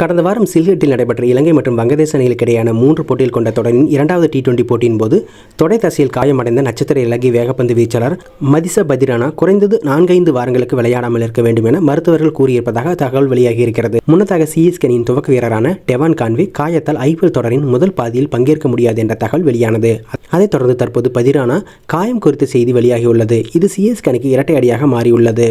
கடந்த வாரம் சில்ஹெட்டில் நடைபெற்ற இலங்கை மற்றும் வங்கதேச அணிகளுக்கு இடையேயான மூன்று போட்டியில் கொண்ட தொடரின் இரண்டாவது டி டுவெண்டி போட்டியின் போது தொடை தசையில் காயமடைந்த நட்சத்திர இலங்கை வேகப்பந்து வீச்சாளர் மதிச பதிரானா குறைந்தது நான்கைந்து வாரங்களுக்கு விளையாடாமல் இருக்க வேண்டும் என மருத்துவர்கள் கூறியிருப்பதாக தகவல் வெளியாகியிருக்கிறது. முன்னதாக சிஎஸ்கனியின் துவக்க வீரரான டெவான் கான்வே காயத்தால் ஐபிஎல் தொடரின் முதல் பாதியில் பங்கேற்க முடியாது என்ற தகவல் வெளியானது. அதைத் தொடர்ந்து தற்போது பதிரானா காயம் குறித்த செய்தி வெளியாகியுள்ளது. இது சிஎஸ்கே அணிக்கு இரட்டை அடியாக மாறியுள்ளது.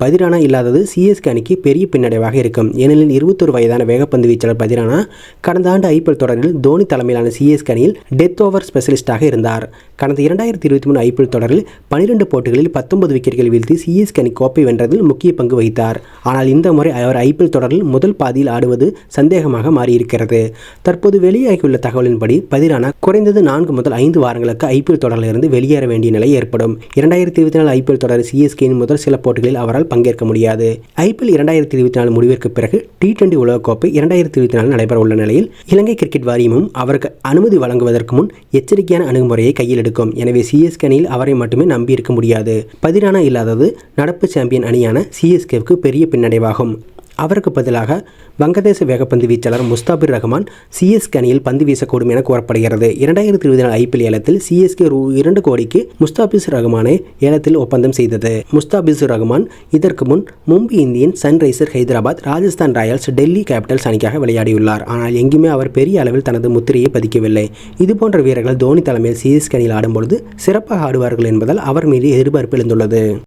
பதிரானா இல்லாதது சிஎஸ்கே அணிக்கு பெரிய பின்னடைவாக இருக்கும். ஏனெனில் இருபத்தொரு வயதான வேகப்பந்து வீச்சாளர் பதிரானா கடந்த ஆண்டு ஐபிஎல் தொடரில் தோனி தலைமையிலான சிஎஸ்கே அணியில் டெத் ஓவர் ஸ்பெஷலிஸ்டாக இருந்தார். கடந்த இரண்டாயிரத்தி இருபத்தி மூணு ஐபிஎல் தொடரில் பனிரெண்டு போட்டிகளில் பத்தொன்பது விக்கெட்டுகள் வீழ்த்தி சிஎஸ்கே அணி கோப்பை வென்றதில் முக்கிய பங்கு வகித்தார். ஆனால் இந்த முறை அவர் ஐபிஎல் தொடரில் முதல் பாதியில் ஆடுவது சந்தேகமாக மாறியிருக்கிறது. தற்போது வெளியாகியுள்ள தகவலின்படி பதிரானா குறைந்தது நான்கு முதல் ஐந்து வாரங்களுக்கு ஐபிஎல் தொடரிலிருந்து வெளியேற வேண்டிய நிலை ஏற்படும். இரண்டாயிரத்தி இருபத்தி நாலு ஐபிஎல் தொடர் சிஎஸ்கேயின் முதல் சில போட்டிகளில் அவரால் பங்கேற்க முடியாது. ஐபிஎல் இரண்டாயிரத்தி இருபத்தி நாலு முடிவிற்கு பிறகு டி டுவெண்டி உலகக்கோப்பை இரண்டாயிரத்தி இருபத்தி நாலு நடைபெற உள்ள நிலையில் இலங்கை கிரிக்கெட் வாரியமும் அவருக்கு அனுமதி வழங்குவதற்கு முன் எச்சரிக்கையான அணுகுமுறையை கையில் எடுக்கும். எனவே சிஎஸ்கே அணியில் அவரை மட்டுமே நம்பியிருக்க முடியாது. பதிரானா இல்லாதது நடப்பு சாம்பியன் அணியான சிஎஸ்கேவுக்கு பெரிய பின்னடைவாகும். அவருக்கு பதிலாக வங்கதேச வேகப்பந்து வீச்சாளர் முஸ்தாபிர் ரஹ்மான் சிஎஸ்கே அணியில் பந்து வீசக்கூடும் என கூறப்படுகிறது. இரண்டாயிரத்தி இருபத்தி நாலு ஐபிஎல் ஏலத்தில் சிஎஸ்கே ரூ இரண்டு கோடிக்கு முஸ்தாபிஸ் ரஹ்மானை ஏலத்தில் ஒப்பந்தம் செய்தது. முஸ்தாபிஸ் ரஹ்மான் இதற்கு முன் Mumbai Indian Sunriser Hyderabad Rajasthan Royals Delhi Capitals அணிக்காக விளையாடியுள்ளார். ஆனால் எங்குமே அவர் பெரிய அளவில் தனது முத்திரையை பதிக்கவில்லை. இதுபோன்ற வீரர்கள் தோனி தலைமையில் சிஎஸ்கே அணியில் ஆடும்பொழுது சிறப்பாக ஆடுவார்கள் என்பதால் அவர் மீது எதிர்பார்ப்பு எழுந்துள்ளது.